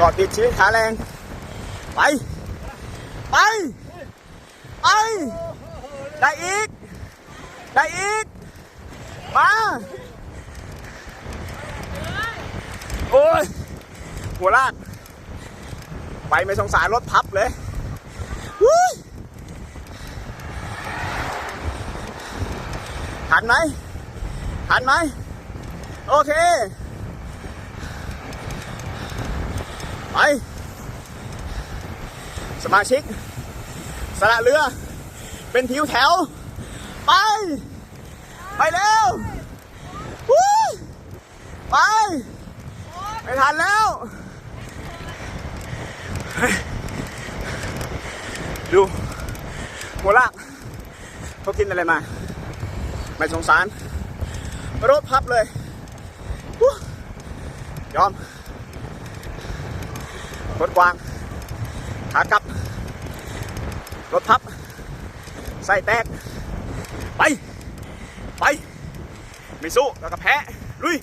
กอดติดชีวิตขาแรง ไป ไป ไป ได้อีก ได้อีก มา โอ้ย หัวลาก ไปไม่สงสารรถพับเลยวู้ยทันไหมทันไหม โอเค ไป สมาชิก สละเรือ เป็นทิวแถว ไป ไปเร็ววู้ไป ไม่ทันแล้ว ดูหัวลากเขากินอะไรมา ไม่สงสารรถพับเลยฮู้ยอม รถกวาง ขากลับ รถทับ ใส่แตก ไป ไป ไม่สู้แล้วก็แพ้ ลุย